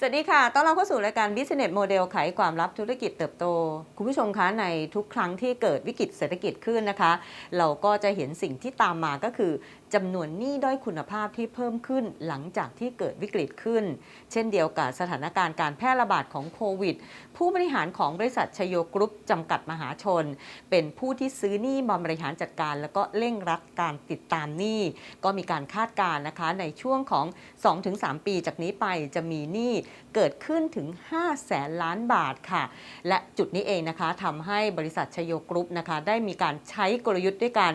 สวัสดีค่ะ ต้อนรับเข้าสู่รายการ Business Model ไขความลับธุรกิจเติบโต คุณผู้ชมคะในทุกครั้งที่เกิดวิกฤตเศรษฐกิจขึ้นนะคะ เราก็จะเห็นสิ่งที่ตามมาก็คือจำนวนหนี้ด้อยคุณภาพที่เพิ่มขึ้นหลังจากที่เกิดวิกฤตขึ้น เช่นเดียวกับสถานการณ์การแพร่ระบาดของโควิด ผู้บริหารของบริษัทชโยกรุ๊ปจำกัดมหาชน เป็นผู้ที่ซื้อหนี้มาบริหารจัดการ แล้วก็เร่งรัดการติดตามหนี้ก็มีการคาดการณ์นะคะในช่วงของ 2-3 ปีจากนี้ไปจะมีหนี้เกิดขึ้นถึง 5 แสนล้านบาทค่ะ และจุดนี้เองนะคะทำให้บริษัทชโยกรุ๊ปนะคะได้มีการใช้กลยุทธ์ด้วยการ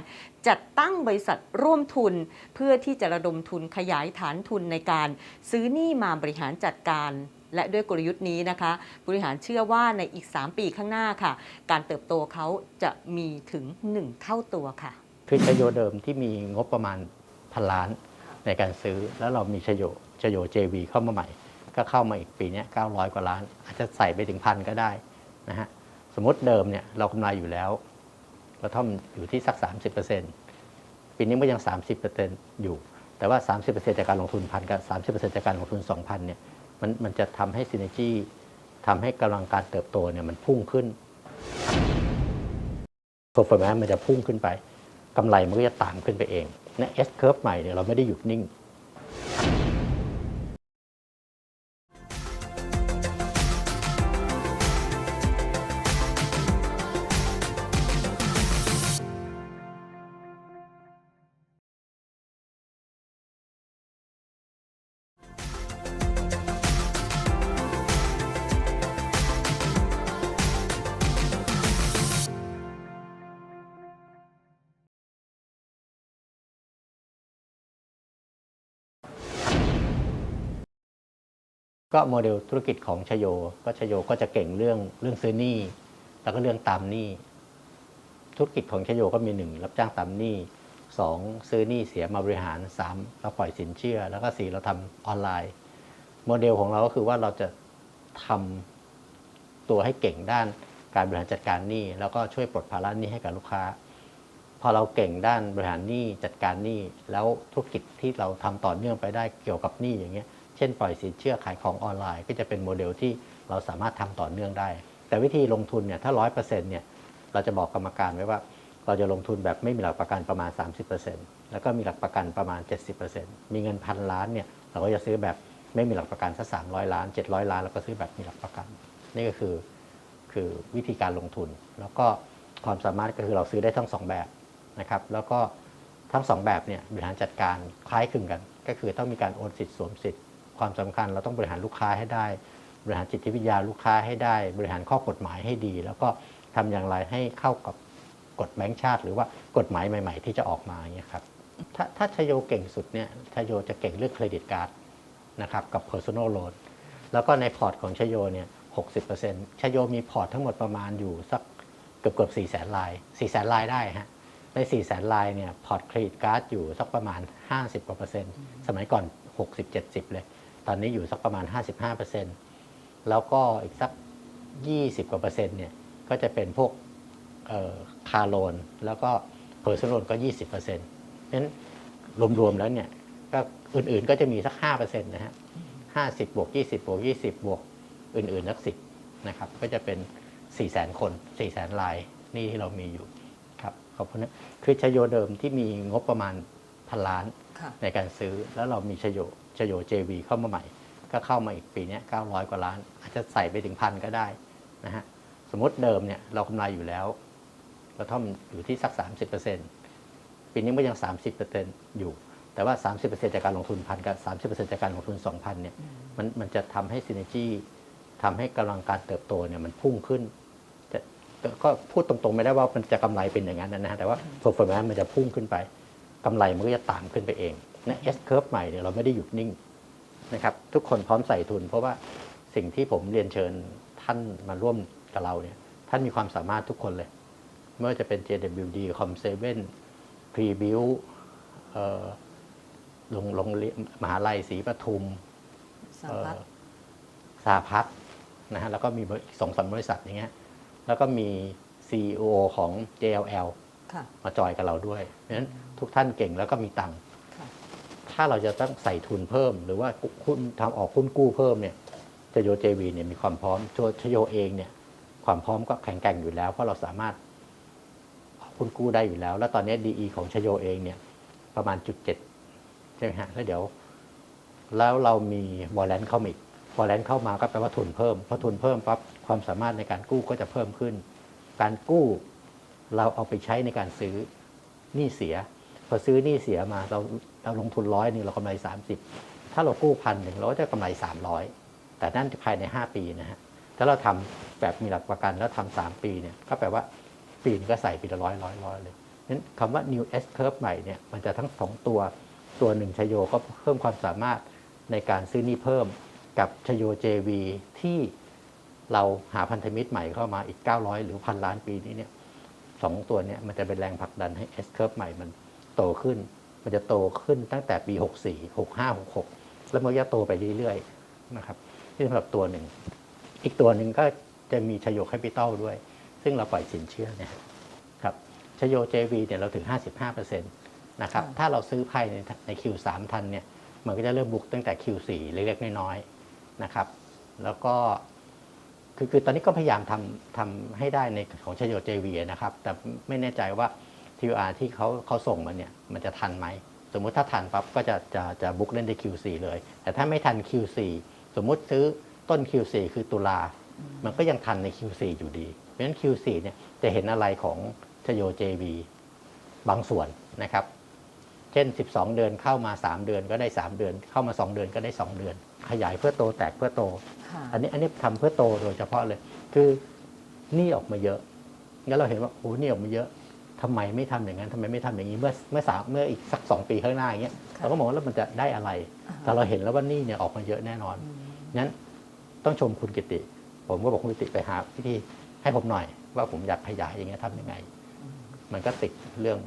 จัดตั้งบริษัทร่วมทุน เพื่อที่จะระดมทุนขยายฐานทุนในการซื้อหนี้มาบริหารจัดการและด้วยกลยุทธ์นี้นะคะบริหารเชื่อว่าในอีก 3 ปีข้างหน้าค่ะ การเติบโตเขาจะมีถึง 1 เท่าตัวค่ะ คือชโยเดิมที่มีงบประมาณพันล้านในการซื้อ แล้วเรามีชโยชโย JV เข้ามาใหม่ ก็เข้ามาอีกปีนี้900 กว่าล้าน อาจจะใส่ไปถึงพันก็ได้นะฮะสมมติเดิมเนี่ยเรากำไรอยู่แล้วเราท่อมอยู่ที่สัก 30% ปีนี้มันยัง 30%อยู่ แต่ว่า 30%จากการลงทุนพันกับ30%จากการลงทุน 2,000เนี่ยมันมันจะทำให้ซินเนจี้ทำให้กำลังการเติบโตเนี่ยมันพุ่งขึ้น performance มันจะพุ่งขึ้นไปกำไรมันก็จะตามขึ้นไปเองนะ S curve ใหม่เนี่ยเราไม่ได้หยุดนิ่ง ก็โมเดลธุรกิจของชโย ก็ชโยก็จะเก่งเรื่องเรื่องซื้อหนี้ แล้วก็เรื่องตามหนี้ ธุรกิจของชโยก็มีหนึ่งรับจ้างตามหนี้สองซื้อหนี้เสียมาบริหารสามเราปล่อยสินเชื่อ แล้วก็สี่เราทำออนไลน์ โมเดลของเราก็คือว่าเราจะทำตัวให้เก่งด้านการบริหารจัดการหนี้ แล้วก็ช่วยปลดภาระหนี้ให้กับลูกค้า พอเราเก่งด้านบริหารหนี้จัดการหนี้ แล้วธุรกิจที่เราทำต่อเนื่องไปได้เกี่ยวกับหนี้อย่างเงี้ย ช่นปล่อยสินเชื่อขายของออนไลน์ ก็จะเป็นโมเดลที่เราสามารถทำต่อเนื่องได้ แต่วิธีลงทุนเนี่ยถ้าร้อยเปอร์เซ็นต์เนี่ยเราจะบอกกรรมการไว้ว่า เราจะลงทุนแบบไม่มีหลักประกันประมาณ 30%แล้วก็มีหลักประกันประมาณ 70%มีเงินพันล้านเนี่ยเราก็จะซื้อแบบไม่มีหลักประกันสักสามร้อยล้าน 700 ล้านเราก็ซื้อแบบมีหลักประกัน นี่ก็คือคือวิธีการลงทุน แล้วก็ความสามารถก็คือเราซื้อได้ทั้งสองแบบนะครับแล้วก็ทั้งสองแบบเนี่ยบริหารจัดการคล้ายคลึงกัน ก็คือต้องมีการโอนสิทธิ์สวมสิทธิ์ ความสำคัญ เราต้องบริหารลูกค้าให้ได้ บริหารจิตวิทยาลูกค้าให้ได้ บริหารข้อกฎหมายให้ดี แล้วก็ทำอย่างไรให้เข้ากับกฎแบงก์ชาติ หรือว่ากฎหมายใหม่ ๆ ที่จะออกมาอย่างเงี้ยครับถ้าถ้าชโยเก่งสุดเนี่ยชโยจะเก่งเรื่องเครดิตการ์ดนะครับกับ personal loan แล้วก็ในพอร์ตของชโยเนี่ย60%ชโยมีพอร์ตทั้งหมดประมาณอยู่สักเกือบเกือบ4แสนลาย4แสนลายได้ฮะใน4แสนลายเนี่ยพอร์ตเครดิตการ์ดอยู่สักประมาณ 50กว่าเปอร์เซ็นต์สมัยก่อน 60-70 เลย ตอนนี้อยู่สักประมาณ 55%แล้วก็อีกสัก 20 กว่าเปอร์เซ็นต์เนี่ยก็จะเป็นพวกคาร์โลนแล้วก็เพอร์ซันโลนก็ 20%เพราะฉะนั้นรวมๆแล้วเนี่ยก็อื่นๆก็จะมีสัก 5%นะฮะ50 บวก 20 บวก 20 บวกอื่นๆสัก10นะครับก็จะเป็น 400,000 คน 400,000ลายนี่ที่เรามีอยู่ครับขอบคุณนะคือชโยเดิมที่มีงบประมาณพันล้านค่ะในการซื้อแล้วเรามีชโย ชโย JV เข้ามาใหม่ ก็เข้ามาอีกปีนี้900 กว่าล้าน อาจจะใส่ไปถึงพันก็ได้นะฮะสมมติเดิมเนี่ยเรากำไรอยู่แล้วเราท่อมอยู่ที่สัก 30%ปีนี้มันยัง 30%อยู่ แต่ว่า 30%จากการลงทุนพันกับ30%จากการลงทุน 2,000เนี่ยมันมันจะทำให้ซินเนจีทำให้กำลังการเติบโตเนี่ยมันพุ่งขึ้นจะก็พูดตรงๆไม่ได้ว่ามันจะกำไรเป็นอย่างนั้นนะฮะแต่ว่า performance มันจะพุ่งขึ้นไปกำไรมันก็จะตามขึ้นไปเอง นะ S curve ใหม่เนี่ยเราไม่ได้หยุดนิ่งนะครับ ทุกคนพร้อมใส่ทุน เพราะว่าสิ่งที่ผมเรียนเชิญท่านมาร่วมกับเราเนี่ย ท่านมีความสามารถทุกคนเลย ไม่ว่าจะเป็น JWD Com7 Prebuild เอ่อโรงโรงเรียนมหาลัยศรีปทุมสาพัฒน์สาพัฒน์นะฮะแล้วก็มีอีกสองสามบริษัทอย่างเงี้ยแล้วก็มี CEO ของ JLL ค่ะมาจอยกับเราด้วยเพราะฉะนั้นทุกท่านเก่งแล้วก็มีตังค์ค่ะ ถ้าเราจะต้องใส่ทุนเพิ่ม หรือว่าหุ้นทำออกหุ้นกู้เพิ่มเนี่ยชโยเจวีเนี่ยมีความพร้อมตัวชโยเองเนี่ย ความพร้อมก็แข็งแกร่งอยู่แล้ว เพราะเราสามารถคุณกู้ได้อยู่แล้ว แล้วตอนนี้ดีของชโยเองเนี่ย ประมาณจุดเจ็ดใช่ไหมฮะแล้วเดี๋ยว แล้วเรามีวอลเลนเข้ามาอีกวอลเลนเข้ามาก็แปลว่าทุนเพิ่มพอทุนเพิ่มปั๊บความสามารถในการกู้ก็จะเพิ่มขึ้น การกู้เราเอาไปใช้ในการซื้อหนี้เสีย พอซื้อหนี้เสียมาเรา เราลงทุนร้อยหนึ่งเรากำไรสามสิบถ้าเรากู้พันหนึ่งเราก็จะกำไรสามร้อยแต่นั่นภายในห้าปีนะฮะถ้าเราทำแบบมีหลักประกันแล้วทำสามปีเนี่ยก็แปลว่าปีนงก็ใส่ปีละร้อยร้อยร้อยเลยนั้นคำว่า new S curve ใหม่เนี่ยมันจะทั้งสองตัวตัวหนึ่งชโยก็เพิ่มความสามารถในการซื้อนี้เพิ่มกับชโย JV ที่เราหาพันธมิตรใหม่เข้ามาอีก 900 หรือพันล้านปีนี้เนี่ยสองตัวเนี่ยมันจะเป็นแรงผลักดันให้ S curve ใหม่มันโตขึ้น มันจะโตขึ้นตั้งแต่ปี 64 65 66 แล้วมันก็จะโตไปเรื่อยๆนะครับนี่สำหรับตัวหนึ่ง อีกตัวหนึ่งก็จะมีชโยแคปิตอลด้วย ซึ่งเราปล่อยสินเชื่อเนี่ยครับชโย JV เนี่ยเราถึง 55%นะครับค่ะถ้าเราซื้อไพ่ในใน Q3 ทันเนี่ยมันก็จะเริ่มบุกตั้งแต่ Q4 เล็กๆน้อยๆนะครับ แล้วก็คือคือตอนนี้ก็พยายามทำทำให้ได้ในของชโย JV นะครับ แต่ไม่แน่ใจว่า TR ที่เขาเขาส่งมาเนี่ยมันจะทันไหม สมมุติถ้าทันปั๊บก็จะจะจะบุกเล่นใน Q4 เลย แต่ถ้าไม่ทัน Q4 สมมุติซื้อต้น Q4 คือตุลา มันก็ยังทันใน Q4 อยู่ดี เพราะฉะนั้น Q4 เนี่ยจะเห็นอะไรของชโย JV บางส่วนนะครับ เช่น 12 เดือนเข้ามา 3 เดือนก็ได้ 3 เดือน เข้ามา 2 เดือนก็ได้ 2 เดือน ขยายเพื่อโตแตกเพื่อโตค่ะอันนี้อันนี้ทำเพื่อโตโดยเฉพาะเลย คือหนี่ออกมาเยอะงั้นเราเห็นว่าโอ้หนี่ออกมาเยอะ ทำไมไม่ทำอย่างนั้นทำไมไม่ทำอย่างนี้เมื่อเมื่อสามเมื่ออีกสักสองปีข้างหน้าอย่างเงี้ยค่ะเราก็มองว่าแล้วมันจะได้อะไรอ่าฮะแต่เราเห็นแล้วว่าหนี่เนี่ยออกมาเยอะแน่นอนอืมงั้นต้องชมคุณกิติ ผมก็บอกคุณกิติไปหาวิธีให้ผมหน่อย ว่าผมอยากขยายอย่างเงี้ยทำยังไง มันก็ติดเรื่อง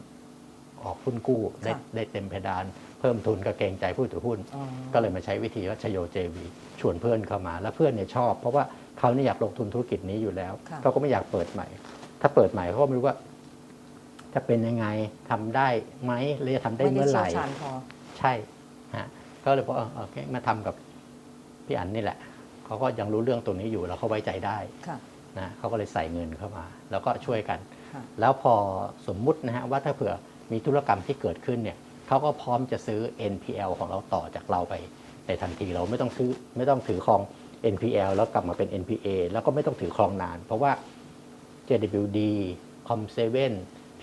ออกหุ้นกู้ได้ค่ะได้เต็มเพดาน เพิ่มทุนก็เกรงใจผู้ถือหุ้นอ๋อก็เลยมาใช้วิธีว่าชโยเจวีชวนเพื่อนเข้ามา แล้วเพื่อนเนี่ยชอบ เพราะว่าเขาเนี่ยอยากลงทุนธุรกิจนี้อยู่แล้วค่ะเขาก็ไม่อยากเปิดใหม่ ถ้าเปิดใหม่เขาก็ไม่รู้ว่า จะเป็นยังไงทำได้ไหมหรือจะทำได้ไม่ได้เมื่อไหเชี่ยร่วชาญพอใช่ฮะก็เลยบอกเออโอเคมาทำกับพี่อันนี่แหละเขาก็ยังรู้เรื่องตรงนี้อยู่แล้วเขาไว้ใจได้ค่ะนะเขาก็เลยใส่เงินเข้ามา แล้วก็ช่วยกันค่ะแล้วพอสมมุตินะฮะว่าถ้าเผื่อมีธุรกรรมที่เกิดขึ้นเนี่ยเขาก็พร้อมจะซื้อ NPL ของเราต่อจากเราไปในทันทีเราไม่ต้องซื้อไม่ต้องถือครอง NPL แล้วกลับมาเป็น NPA แล้วก็ไม่ต้องถือครองนาน เพราะว่า JWD Com7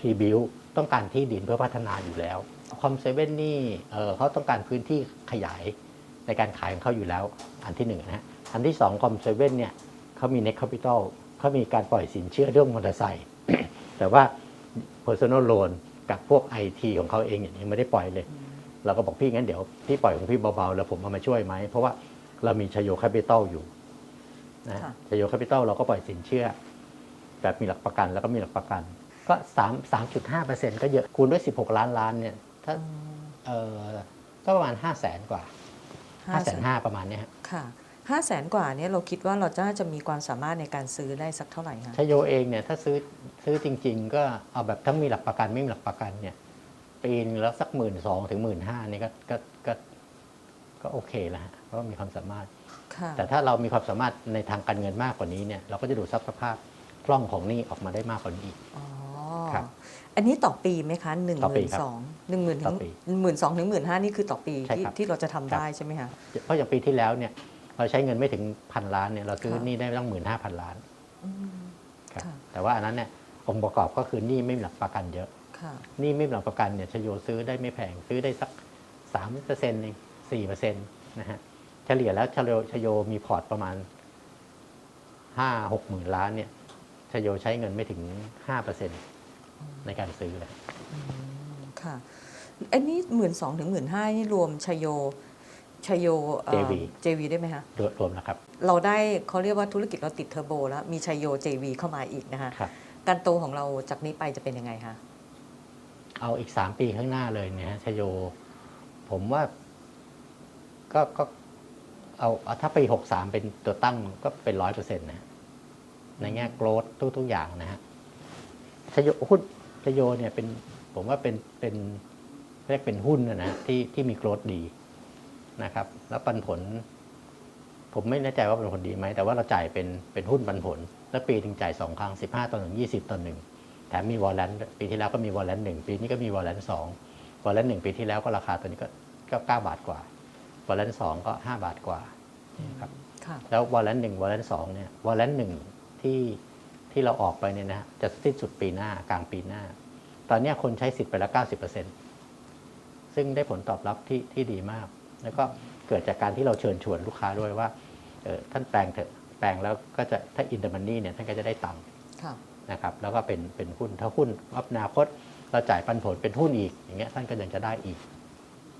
P-Build ต้องการที่ดินเพื่อพัฒนาอยู่แล้ว Com7 นี่เอ่อเขาต้องการพื้นที่ขยายในการขายของเขาอยู่แล้ว อันที่หนึ่งนะฮะอันที่สอง Com7 เนี่ยเขามี Net Capital เขามีการปล่อยสินเชื่อเรื่องมอเตอร์ไซค์แต่ว่า personal loan กับพวก IT ของเขาเองอย่างนี้ไม่ได้ปล่อยเลย เราก็บอกพี่งั้นเดี๋ยวพี่ปล่อยของพี่เบาๆ แล้วผมเอามาช่วยไหม เพราะว่าเรามีชโยแคปิตอลอยู่นะค่ะชโยแคปิตอลเราก็ปล่อยสินเชื่อ แบบมีหลักประกันแล้วก็มีหลักประกัน ก็สามสามจุดห้าเปอร์เซ็นต์ก็เยอะคูณด้วยสิบหกล้านล้านเนี่ยถ้าเออก็ประมาณห้าแสนกว่าห้าแสนห้าประมาณเนี้ยฮะค่ะห้าแสนกว่าเนี่ยเราคิดว่าเราจะน่าจะมีความสามารถในการซื้อได้สักเท่าไหร่คะชโยเองเนี่ยถ้าซื้อซื้อจริง ๆ ก็เอาแบบทั้งมีหลักประกันไม่มีหลักประกันเนี่ยปีนึงแล้วสักหมื่นสองถึงหมื่นห้านี่ก็ก็ก็ก็โอเคแล้วฮะเพราะว่ามีความสามารถค่ะแต่ถ้าเรามีความสามารถในทางการเงินมากกว่านี้เนี่ยเราก็จะดูทรัพย์สภาพคล่องของหนี้ออกมาได้มากกว่านี้อีกอ๋อ ครับอันนี้ต่อปีไหมคะหนึ่งต่อหปีมื่นครับสองหนึ่งหมื่นต่ถึองปีหมื่นสองถึงหมื่นห้านี่คือต่อปีใช่ที่ครับที่เราจะทำครับได้ใช่ไหมคะเพราะอย่างปีที่แล้วเนี่ยเราใช้เงินไม่ถึงพันล้านเนี่ยเราซื้อค่ะหนี้ได้ตั้งหมื่นห้าพันล้านอืมครับค่ะแต่ว่าอันนั้นเนี่ยองค์ประกอบก็คือหนี้ไม่มีหลักประกันเยอะค่ะหนี้ไม่มีหลักประกันเนี่ยชโยซื้อได้ไม่แพงซื้อได้สักสามเปอร์เซ็นต์เองสี่เปอร์เซ็นต์นะฮะเฉลี่ยแล้วชโยชโยมีพอร์ตประมาณห้าหกหมื่นล้านเนี่ยชโยใช้เงินไม่ถึงห้าเปอร์เซ็นต์ ในการซื้อเลยอืมค่ะอันนี้หมื่นสองถึงหมื่นห้านี่รวมชโยชโยเอ่อ JV JV ได้ไหมคะรวมรวมแล้วครับ เราได้เขาเรียกว่าธุรกิจเราติดเทอร์โบแล้วมีชโย JV เข้ามาอีกนะคะครับการโตของเราจากนี้ไปจะเป็นยังไงคะเอาอีกสามปีข้างหน้าเลยเนี่ยฮะชโย ผมว่าก็ก็เอาเอาถ้าปีหกสามเป็นตัวตั้งก็เป็นร้อยเปอร์เซ็นต์นะฮะในแง่โกรดทุก ๆ อย่างนะฮะ ชโยหุ้นชโยเนี่ยเป็นผมว่าเป็นเป็นเรียกเป็นหุ้นนะนะที่ที่มีโกรดดีนะครับ แล้วปันผล ผมไม่แน่ใจว่าเป็นผลดีไหม แต่ว่าเราจ่ายเป็นเป็นหุ้นปันผล แล้วปีถึงจ่ายสองครั้ง15ต่อหนึ่ง20ต่อหนึ่งแถมมีวอลเลนปีที่แล้วก็มีวอลเลนหนึ่งปีนี้ก็มีวอลเลนสองวอลเลนหนึ่งปีที่แล้วก็ราคาตัวนี้ก็ก็เก้าบาทกว่าวอลเลนสองก็ห้าบาทกว่านะครับค่ะแล้ววอลเลนหนึ่งวอลเลนสองเนี่ยวอลเลนหนึ่งที่ ที่เราออกไปเนี่ยนะฮะจะสิ้นสุดปีหน้ากลางปีหน้า ตอนเนี้ยคนใช้สิทธิ์ไปแล้ว90%ซึ่งได้ผลตอบรับที่ที่ดีมาก แล้วก็เกิดจากการที่เราเชิญชวนลูกค้าด้วยว่าเออท่านแปลงเถอะแปลงแล้วก็จะถ้าอินเตอร์มันนี่เนี่ยท่านก็จะได้ตังค์ค่ะนะครับแล้วก็เป็นเป็นหุ้นถ้าหุ้นอนาคตเราจ่ายปันผลเป็นหุ้นอีกอย่างเงี้ยท่านก็ยังจะได้อีก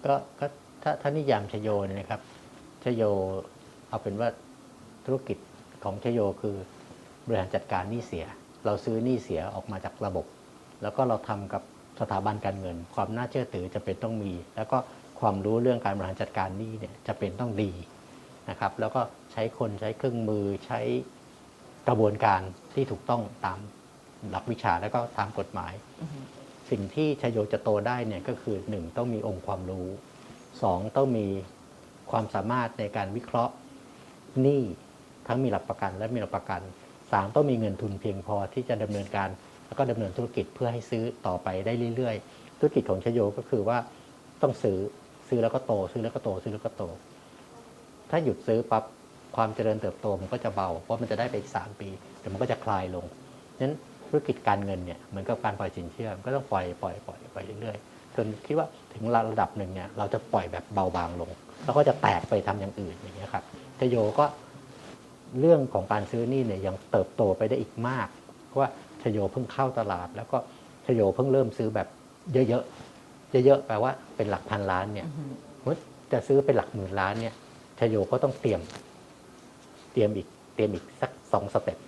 ก็ก็ถ้าถ้านิยามชโยเนี่ยนะครับชโยเอาเป็นว่าธุรกิจของชโยคือ บริหารจัดการหนี้เสีย เราซื้อหนี้เสียออกมาจากระบบ แล้วก็เราทำกับสถาบันการเงิน ความน่าเชื่อถือจะเป็นต้องมี แล้วก็ความรู้เรื่องการบริหารจัดการหนี้เนี่ยจะเป็นต้องดีนะครับแล้วก็ใช้คนใช้เครื่องมือใช้กระบวนการที่ถูกต้องตามหลักวิชาแล้วก็ตามกฎหมายอือฮึสิ่งที่ชโยจะโตได้เนี่ยก็คือหนึ่งต้องมีองค์ความรู้สองต้องมีความสามารถในการวิเคราะห์หนี้ทั้งมีหลักประกันและไม่มีหลักประกัน สามต้องมีเงินทุนเพียงพอที่จะดำเนินการ แล้วก็ดำเนินธุรกิจเพื่อให้ซื้อต่อไปได้เรื่อยๆ ธุรกิจของชโยก็คือว่าต้องซื้อซื้อแล้วก็โต ซื้อแล้วก็โต ซื้อแล้วก็โต ถ้าหยุดซื้อปั๊บความเจริญเติบโตมันก็จะเบา เพราะมันจะได้ไปอีกสามปีเดี๋ยวมันก็จะคลายลงนั้นธุรกิจการเงินเนี่ยเหมือนกับการปล่อยสินเชื่อมก็ต้องปล่อยปล่อยปล่อยไปเรื่อยๆจนคิดว่าถึงระดับหนึ่งเนี่ยเราจะปล่อยแบบเบาบางลง แล้วก็จะแตกไปทำอย่างอื่นอย่างเงี้ยครับชโยก็ เรื่องของการซื้อนี่เนี่ยยังเติบโตไปได้อีกมาก เพราะว่าชโยเพิ่งเข้าตลาด แล้วก็ชโยเพิ่งเริ่มซื้อแบบเยอะๆเยอะๆแปลว่าเป็นหลักพันล้านเนี่ยมมติจะซื้อเป็นหลักหมื่นล้านเนี่ยชโยก็ต้องเตรียม เตรียมอีกเตรียมอีกสักสองสเต็ป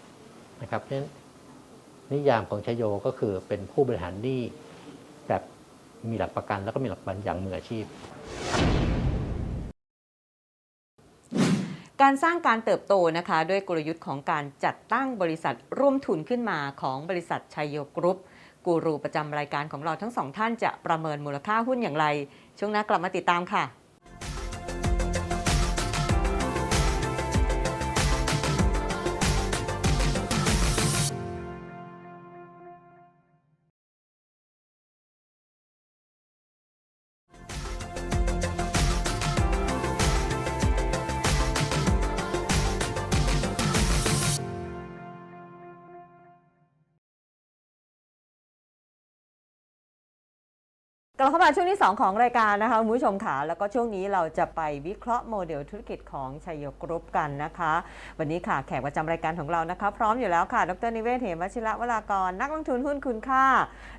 นะครับเพราะฉะนั้นนิยามของชโยก็คือเป็นผู้บริหารหนี้แบบมีหลักประกันแล้วก็มีหลักประกันอย่างมืออาชีพ การสร้างการเติบโตนะคะด้วยกลยุทธ์ของการจัดตั้งบริษัทร่วมทุนขึ้นมาของบริษัทชัยโยกรุ๊ปกูรูประจำรายการของเราทั้งสองท่านจะประเมินมูลค่าหุ้นอย่างไร ช่วงหน้ากลับมาติดตามค่ะ กลับเข้ามาช่วงที่ 2 ของรายการนะคะคุณผู้ชมค่ะแล้วก็ช่วงนี้เราจะไปวิเคราะห์โมเดลธุรกิจของชัยโยกรุ๊ปกันนะคะ วันนี้ค่ะแขกประจำรายการของเรานะคะ พร้อมอยู่แล้วค่ะ ดรนิเวศเหมวชิระวรากร นักลงทุนหุ้นคุณค่า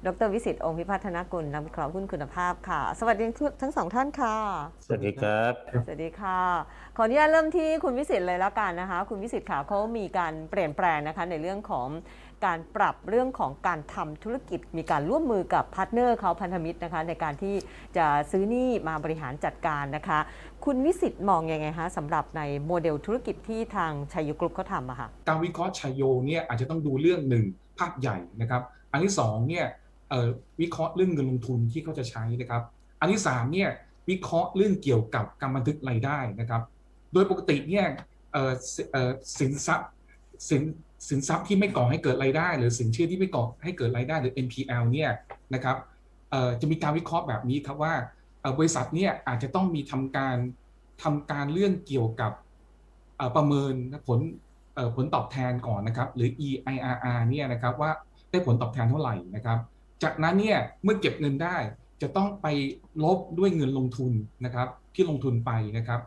ดรวิสิตองค์พิพัฒนกุลนักวิเคราะห์หุ้นคุณภาพค่ะ สวัสดีทั้งสองท่านค่ะ สวัสดีครับ สวัสดีค่ะ ขออนุญาตเริ่มที่คุณวิสิตเลยแล้วกันนะคะ คุณวิสิตค่ะเขามีการเปลี่ยนแปลงนะคะในเรื่องของ การปรับเรื่องของการทำธุรกิจ มีการร่วมมือกับพาร์ทเนอร์เขาพันธมิตรนะคะในการที่จะซื้อหนี้มาบริหารจัดการนะคะ คุณวิสิตมองยังไงคะสำหรับในโมเดลธุรกิจที่ทางชัยยุกรุ๊ปเขาทำอะค่ะการวิเคราะห์ชายโยเนี่ยอาจจะต้องดูเรื่องหนึ่งภาพใหญ่นะครับ อันที่สองเนี่ยวิเคราะห์เรื่องเงินลงทุนที่เขาจะใช้นะครับ อันที่สามเนี่ยวิเคราะห์เรื่องเกี่ยวกับการบันทึกรายได้นะครับ โดยปกติเนี่ยสิเอ่อสินทรัพย์สิน สินทรัพย์ที่ไม่ก่อให้เกิดรายได้ หรือสินเชื่อที่ไม่ก่อให้เกิดรายได้หรือ NPL เนี่ยนะครับจะมีการวิเคราะห์แบบนี้ครับว่าบริษัทเนี่ยอาจจะต้องมีทำการทำการเรื่องเกี่ยวกับประเมินผลผลตอบแทนก่อนนะครับ หรือ EIRR เนี่ยนะครับว่าได้ผลตอบแทนเท่าไหร่นะครับ จากนั้นเนี่ยเมื่อเก็บเงินได้จะต้องไปลบด้วยเงินลงทุนนะครับ ที่ลงทุนไปนะครับ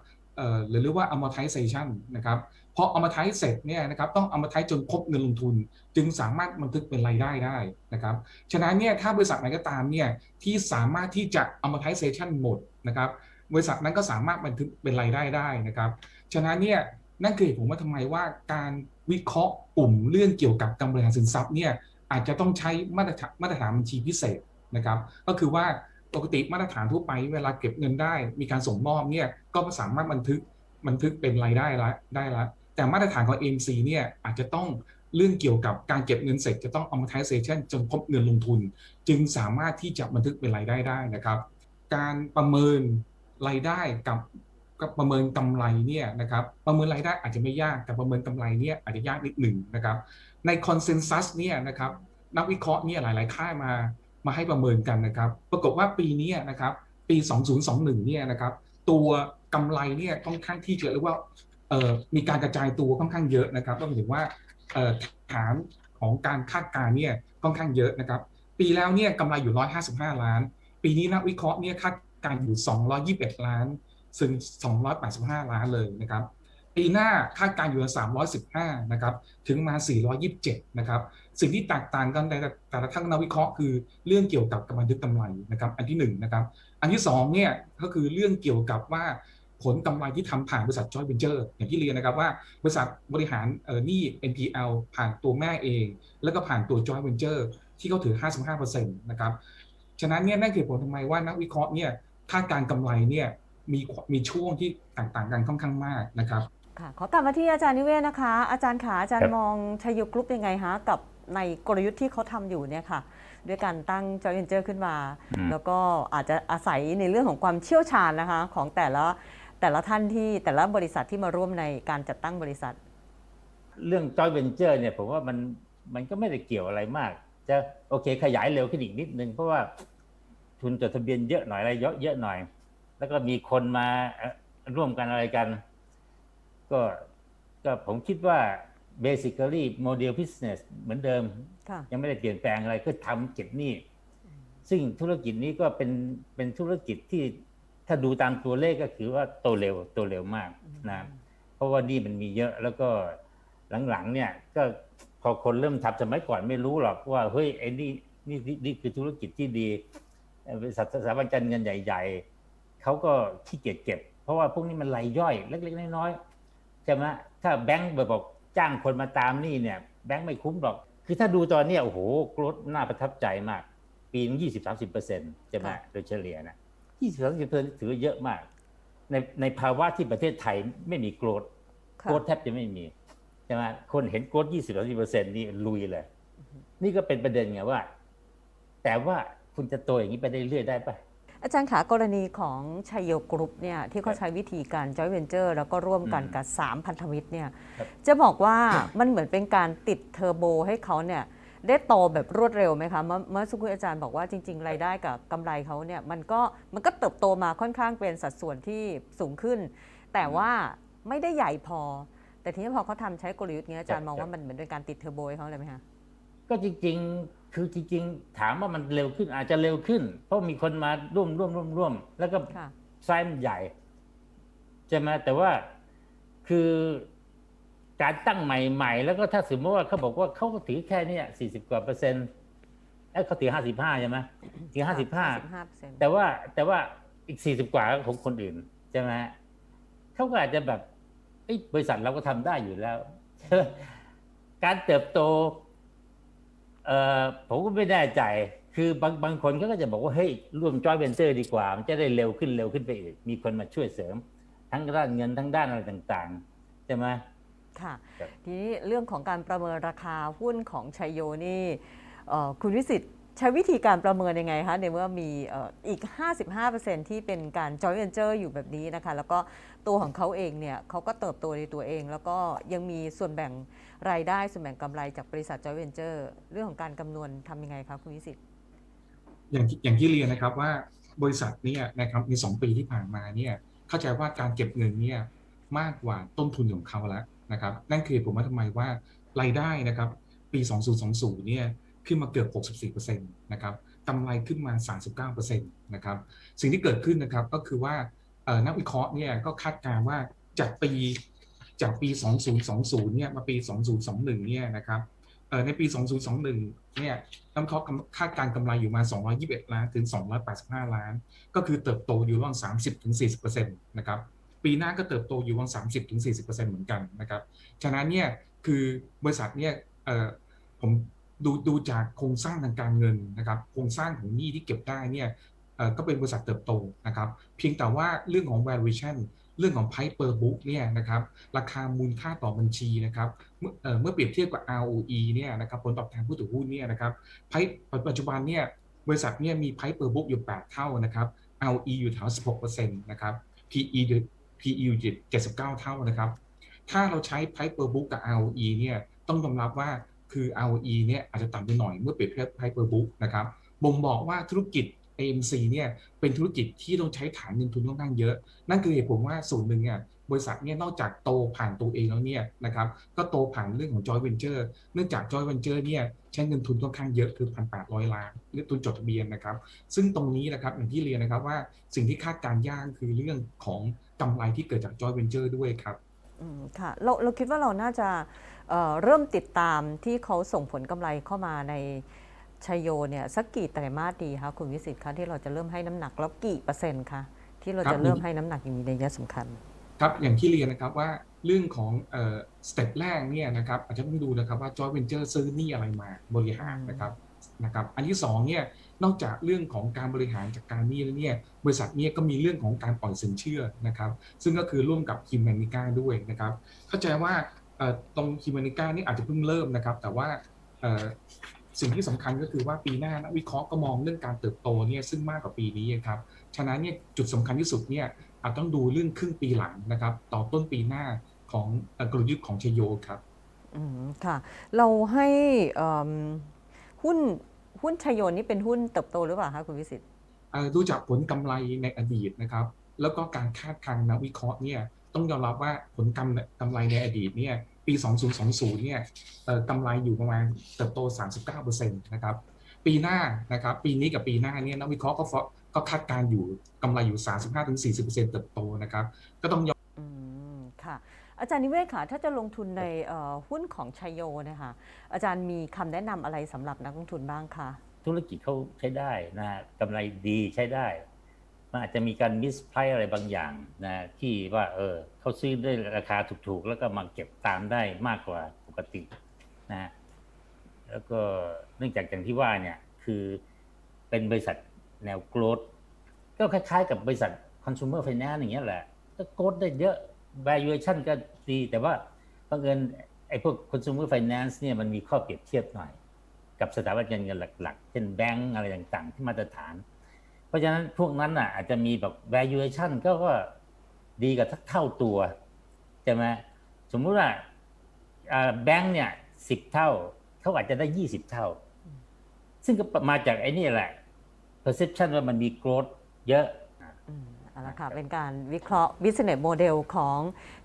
หรือเรียกว่า amortization นะครับพอ amortize เสร็จเนี่ยนะครับต้อง amortize จนครบเงินลงทุน จึงสามารถบันทึกเป็นรายได้ได้นะครับฉะนั้นเนี่ยถ้าบริษัทไหนก็ตามเนี่ยที่สามารถที่จะ amortization หมดนะครับบริษัทนั้นก็สามารถบันทึกเป็นรายได้ได้นะครับฉะนั้นเนี่ยนั่นคือผมว่าทำไมว่าการวิเคราะห์กลุ่มเรื่องเกี่ยวกับการบริหารสินทรัพย์เนี่ยอาจจะต้องใช้มาตรฐานมาตรฐานบัญชีพิเศษนะครับ ก็คือว่า ปกติมาตรฐานทั่วไปเวลาเก็บเงินได้ มีการส่งมอบเนี่ยก็สามารถบันทึกบันทึกเป็นรายได้ละได้ละแต่มาตรฐานของ MC เนี่ยอาจจะต้องเรื่องเกี่ยวกับการเก็บเงินเสร็จจะต้อง amortization จนครบเงินลงทุน จึงสามารถที่จะบันทึกเป็นรายได้ได้นะครับ การประเมินรายได้กับก็ประเมินกำไรเนี่ยนะครับประเมินรายได้อาจจะไม่ยากแต่ประเมินกำไรเนี่ยอาจจะยากนิดหนึ่งนะครับในคอนเซนแซสเนี่ยนะครับนักวิเคราะห์เนี่ยหลาย ๆ ค่ายมา มาให้ประเมินกันนะครับ ปรากฏว่าปีนี้นะครับ ปี 2021 เนี่ยนะครับ ตัวกำไรเนี่ยค่อนข้างที่จะเรียกว่ามีการกระจายตัวค่อนข้างเยอะนะครับต้องเห็นว่าฐานของการคาดการณ์เนี่ยค่อนข้างเยอะนะครับ ปีแล้วเนี่ยกำไรอยู่ 155 ล้าน ปีนี้นักวิเคราะห์เนี่ยคาดการณ์อยู่ 221 ล้าน ซึ่ง 285 ล้านเลยนะครับ ปีหน้าคาดการณ์อยู่ 315 นะครับ ถึงมา 427 นะครับ สิ่งที่แตกต่างกันในแต่ละท่านนักวิเคราะห์คือเรื่องเกี่ยวกับกำไรกำไรนะครับ อันที่หนึ่งนะครับ อันที่สองเนี่ยก็คือเรื่องเกี่ยวกับว่าผลกำไรที่ทำผ่านบริษัท joint venture อย่างที่เรียนนะครับว่าบริษัทบริหารเอ่อหนี้ NPL ผ่านตัวแม่เอง แล้วก็ผ่านตัว joint venture ที่เขาถือ 55%นะครับฉะนั้นเนี่ยนั่นคือผลทำไมว่านักวิเคราะห์เนี่ยคาดการณ์กำไรเนี่ยมีมีช่วงที่แตกต่างกันค่อนข้างมากนะครับค่ะขอกลับมาที่อาจารย์นิเวศนะคะ อาจารย์ขาอาจารย์มองชัยยุกรุ๊ปยังไงฮะกับ ในกลยุทธ์ที่เขาทำอยู่เนี่ยค่ะ ด้วยการตั้งจอยเวนเจอร์ขึ้นมา อืม แล้วก็อาจจะอาศัยในเรื่องของความเชี่ยวชาญนะคะ ของแต่ละแต่ละท่านที่แต่ละบริษัทที่มาร่วมในการจัดตั้งบริษัท เรื่องจอยเวนเจอร์เนี่ยผมว่ามันมันก็ไม่ได้เกี่ยวอะไรมาก จะโอเคขยายเร็วขึ้นอีกนิดนึง เพราะว่าทุนจดทะเบียนเยอะหน่อยอะไรเยอะเยอะหน่อย แล้วก็มีคนมาเอ่อร่วมกันอะไรกัน ก็ก็ผมคิดว่า basically model business เหมือนเดิม ค่ะ ยังไม่ได้เปลี่ยนแปลงอะไรก็ทำเก็บหนี้ซึ่งธุรกิจนี้ก็เป็นเป็นธุรกิจที่ถ้าดูตามตัวเลขก็คือว่าโตเร็วโตเร็วมากนะเพราะว่าหนี่มันมีเยอะแล้วก็หลังๆเนี่ยก็พอคนเริ่มทำสมัยก่อนไม่รู้หรอกว่าเฮ้ยไอ้นี่นี่นี่นี่คือธุรกิจที่ดีเอ่อบริษัทสถาบันการเงินใหญ่ ๆเขาก็ขี้เกียจเก็บ เพราะว่าพวกนี้มันรายย่อยเล็กๆน้อยๆใช่ไหมถ้าแบงก์ไปบอก จ้างคนมาตามหนี่เนี่ยแบงก์ไม่คุ้มหรอก คือถ้าดูตอนเนี้ยโอ้โหกรดน่าประทับใจมาก ปีนึงยี่สิบสามสิบเปอร์เซ็นต์ใช่ไหมค่ะโดยเฉลี่ยนะยี่สิบสามสิบเปอร์เซ็นต์ถือว่าเยอะมาก ในในภาวะที่ประเทศไทยไม่มีโกรดค่ะโกรดแทบจะไม่มีใช่ไหมคนเห็นโกรดยี่สิบสามสิบเปอร์เซ็นต์นี่ลุยเลย นี่ก็เป็นประเด็นไงว่า แต่ว่าคุณจะโตอย่างนี้ไปได้เรื่อยได้ปะ อาจารย์ขากรณีของชัยโยกรุ๊ปเนี่ยที่เขาใช้วิธีการจอยเวนเจอร์แล้วก็ร่วมกันอืมกับ 3 พันธมิตรเนี่ยครับจะบอกว่ามันเหมือนเป็นการติดเทอร์โบให้เขาเนี่ยได้โตแบบรวดเร็วไหมคะ เมื่อเมื่อสักครู่อาจารย์บอกว่าจริง ๆ รายได้กับกำไรเขาเนี่ยมันก็มันก็เติบโตมาค่อนข้างเป็นสัดส่วนที่สูงขึ้น แต่ว่าไม่ได้ใหญ่พอ แต่ทีนี้พอเขาทำใช้กลยุทธ์เนี้ยอาจารย์มองว่ามันเหมือนเป็นการติดเทอร์โบให้เขาเลยไหมคะก็จริง ๆ คือจริงๆ ถามว่ามันเร็วขึ้นอาจจะเร็วขึ้น เพราะมีคนมาร่วมร่วมร่วมร่วมแล้วก็ค่ะไซส์มันใหญ่ใช่ไหมแต่ว่าคือการตั้งใหม่ๆ แล้วก็ถ้าสมมติว่าเขาบอกว่าเขาก็ถือแค่เนี้สี่สิบกว่าเปอร์เซ็นต์เอ้ยเขาถือห้าสิบห้าใช่ไหมถือห้าสิบห้า55%แต่ว่าแต่ว่าอีกสี่สิบกว่าของคนอื่นใช่ไหมเขาก็อาจจะแบบเอ้ยบริษัทเราก็ทำได้อยู่แล้ว การเติบโต เอ่อผมก็ไม่แน่ใจ คือบางบางคนเขาก็จะบอกว่าเฮ้ยร่วมจอยเวนเจอร์ดีกว่า มันจะได้เร็วขึ้นเร็วขึ้นไปอีกมีคนมาช่วยเสริม ทั้งด้านเงินทั้งด้านอะไรต่างๆใช่ไหมค่ะครับทีนี้เรื่องของการประเมินราคาหุ้นของชัยโยนี่เอ่อคุณวิสิทธิ์ใช้วิธีการประเมินยังไงคะในเมื่อมีเอ่ออีก 55%ที่เป็นการ joint venture อยู่แบบนี้นะคะ แล้วก็ตัวของเขาเองเนี่ยเขาก็เติบโตในตัวเอง แล้วก็ยังมีส่วนแบ่ง รายได้ส่วนแบ่งกำไรจากบริษัท joint venture เรื่องของการคำนวณทำยังไงครับคุณวิสิทธิ์อย่างอย่างที่เรียนนะครับว่าบริษัทเนี่ยนะครับในสองปีที่ผ่านมาเนี่ยเข้าใจว่าการเก็บเงินเนี่ยมากกว่าต้นทุนของเขาแล้วนะครับนั่นคือผมว่าทำไมว่ารายได้นะครับปี 2020 เนี่ยขึ้นมาเกือบ 64%นะครับกำไรขึ้นมา 39%นะครับสิ่งที่เกิดขึ้นนะครับก็คือว่านักวิเคราะห์เนี่ยก็คาดการณ์ว่าจากปี จากปี 2020 เนี่ยมาปี 2021 เนี่ยนะครับเอ่อในปี 2021 เนี่ยน้ำเคาะคาดการกำไรอยู่มา 221 ล้านถึง 285 ล้าน ก็คือเติบโตอยู่ระหว่าง 30ถึง40%นะครับ ปีหน้าก็เติบโตอยู่ระหว่าง 30ถึง40%เหมือนกันนะครับ ฉะนั้นเนี่ยคือบริษัทเนี่ยเอ่อผมดูดูจากโครงสร้างทางการเงินนะครับ โครงสร้างของหนี้ที่เก็บได้เนี่ยเอ่อก็เป็นบริษัทเติบโตนะครับ เพียงแต่ว่าเรื่องของ valuation เรื่องของ price per book เนี่ยนะครับราคามูลค่าต่อบัญชีนะครับเมื่อเมื่อเปรียบเทียบกับ ROE เนี่ยนะครับผลตอบแทนผู้ถือหุ้นเนี่ยนะครับไพ่ปัจจุบันเนี่ยบริษัทเนี่ยมีไพ่เปอร์บุ๊กอยู่ 8 เท่านะครับ ROE อยู่แถว16%นะครับ PE PE อยู่79 เท่านะครับ ถ้าเราใช้ Price per book กับ ROE เนี่ยต้องยอมรับว่าคือ ROE เนี่ยอาจจะต่ำไปหน่อยเมื่อเปรียบเทียบ Price per book นะครับบ่งบอกว่าธุรกิจ AMC เนี่ยเป็นธุรกิจที่ต้องใช้ฐานเงินทุนค่อนข้างเยอะ นั่นคือเหตุผลว่าส่วนหนึ่งเนี่ยบริษัทเนี่ยนอกจากโตผ่านตัวเองแล้วเนี่ยนะครับก็โตผ่านเรื่องของ joint venture เนื่องจาก joint venture เนี่ยใช้เงินทุนค่อนข้างเยอะคือ1,800ล้านเงินทุนจดทะเบียนนะครับ ซึ่งตรงนี้นะครับอย่างที่เรียนนะครับว่าสิ่งที่คาดการยากคือเรื่องของกำไรที่เกิดจาก joint venture ด้วยครับอืมค่ะเราเราคิดว่าเราน่าจะเเริ่มติดตามที่เขาส่งผลกำไรเข้ามาใน ชัยโยเนี่ยสักกี่ไตรมาสดีคะคุณวิสิตคะที่เราจะเริ่มให้น้ำหนักแล้วกี่เปอร์เซ็นต์คะที่เราครัจะบเริ่มให้น้ำหนักอย่างมีนัยสำคัญ ครับอย่างที่เรียนนะครับว่าเรื่องของเอ่อสเต็ปแรกเนี่ยนะครับอาจจะต้องดูนะครับว่า joint venture ซื้อหนี้อะไรมาบริหารนะครับนะครับอันที่สองเนี่ยนอกจากเรื่องของการบริหารจัดการหนี้แล้วเนี่ยบริษัทเนี่ยก็มีเรื่องของการปล่อยสินเชื่อนะครับซึ่งก็คือร่วมกับคิมแมนิก้าด้วยนะครับเข้าใจว่าเอ่อตรงคิมแมนิก้านี่อาจจะเพิ่งเริ่มนะครับแต่ว่าเอ่อ สิ่งที่สำคัญก็คือว่าปีหน้านักวิเคราะห์ก็มองเรื่องการเติบโตเนี่ยซึ่งมากกว่าปีนี้ครับฉะนั้นเนี่ยจุดสำคัญที่สุดเนี่ยอาจต้องดูเรื่องครึ่งปีหลังนะครับ ต่อต้นปีหน้าของเอ่อกลยุทธ์ของชโยครับอืมค่ะ เราให้เอิ่มหุ้นหุ้นชัยโยนี่เป็นหุ้นเติบโตหรือเปล่าคะคุณวิสิตเอ่อดูจากผลกำไรในอดีตนะครับ แล้วก็การคาดการณ์นักวิเคราะห์เนี่ยต้องยอมรับว่าผลกำกำไรในอดีตเนี่ย ปี 2020 เนี่ยเอ่อกำไรอยู่ประมาณเติบโต 39%นะครับ ปีหน้านะครับ ปีนี้กับปีหน้าเนี่ยนักวิเคราะห์ก็ฟก็คาดการณ์อยู่กำไรอยู่ 35-40%เติบโตนะครับ ก็ต้องยอมอืมค่ะ อาจารย์นิเวศค่ะ ถ้าจะลงทุนในเอ่อหุ้นของชัยโยเนะคะอาจารย์มีคำแนะนำอะไรสำหรับนักลงทุนบ้างคะธุรกิจเขาใช้ได้นะฮะกำไรดีใช้ได้ มันอาจจะมีการมิสไพร์อะไรบางอย่างนะที่ว่าเออเขาซื้อได้ราคาถูกๆ แล้วก็มาเก็บตามได้มากกว่าปกตินะฮะแล้วก็เนื่องจากอย่างที่ว่าเนี่ยคือเป็นบริษัทแนวโกลดก็คล้ายๆกับบริษัท consumer finance อย่างเงี้ยแหละก็โกลดได้เยอะ valuation ก็ดีแต่ว่าบังเอิญไอ้พวก consumer finance เนี่ยมันมีข้อเปรียบเทียบหน่อย กับสถาบันการเงินหลัก ๆ เช่นแบงก์อะไรต่างๆ ที่มาตรฐาน เพราะฉะนั้นพวกนั้นน่ะ อาจจะมีแบบ valuation ก็ก็ดีกับทักเท่าตัวใช่ไหมสมมุติว่าแบงก์เนี่ยสิบเท่าเขาอาจจะได้ยี่สิบเท่า ซึ่งก็มาจากไอ้นี่แหละ perception ว่ามันมี growth เยอะอืมเอาละค่ะเป็นการวิเคราะห์ business model ของ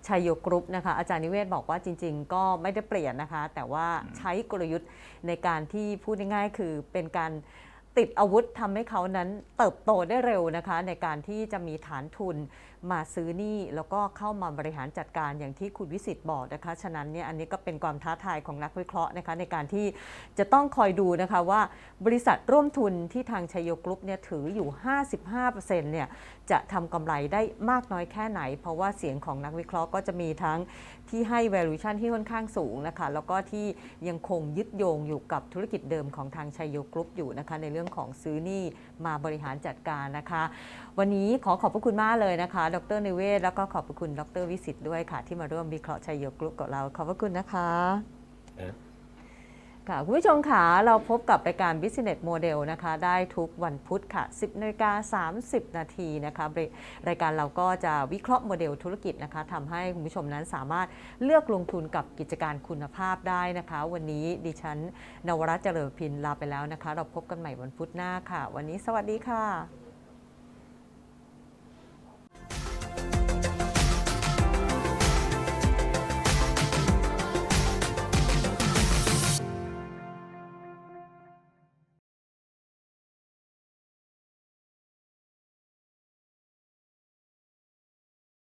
ชัยโยกรุ๊ปนะคะ อาจารย์นิเวศบอกว่าจริง ๆ ก็ไม่ได้เปลี่ยนนะคะ แต่ว่าใช้กลยุทธ์ในการที่พูดง่ายๆ คือเป็นการ ติดอาวุธทำให้เขานั้นเติบโตได้เร็วนะคะ ในการที่จะมีฐานทุน มาซื้อหนี้แล้วก็เข้ามาบริหารจัดการอย่างที่คุณวิสิตบอกนะคะ ฉะนั้นเนี่ยอันนี้ก็เป็นความท้าทายของนักวิเคราะห์นะคะในการที่จะต้องคอยดูนะคะว่าบริษัทร่วมทุนที่ทางชัยโยกรุ๊ปเนี่ยถืออยู่ 55%เนี่ยจะทำกำไรได้มากน้อยแค่ไหน เพราะว่าเสียงของนักวิเคราะห์ก็จะมีทั้งที่ให้ valuation ที่ค่อนข้างสูงนะคะแล้วก็ที่ยังคงยึดโยงอยู่กับธุรกิจเดิมของทางชัยโยกรุ๊ปอยู่นะคะในเรื่องของซื้อนี้มาบริหารจัดการนะคะ วันนี้ขอขอบพระคุณมากเลยนะคะ ดรนิเวศ แล้วก็ขอบพระคุณ ดรวิสิตด้วยค่ะ ที่มาร่วมวิเคราะห์ชัยโยกรุ๊ปกับเรา ขอบพระคุณนะคะค่ะคุณผู้ชมค่ะเราพบกับรายการ Business Model นะคะ ได้ทุกวันพุธค่ะ 10นาฬิกา30 นาทีนะคะรายรายการเราก็จะวิเคราะห์โมเดลธุรกิจนะคะทำให้คุณผู้ชมนั้นสามารถเลือกลงทุนกับกิจการคุณภาพได้นะคะ วันนี้ดิฉันนวรัตน์เจริญพินลาไปแล้วนะคะ เราพบกันใหม่วันพุธหน้าค่ะ วันนี้สวัสดีค่ะ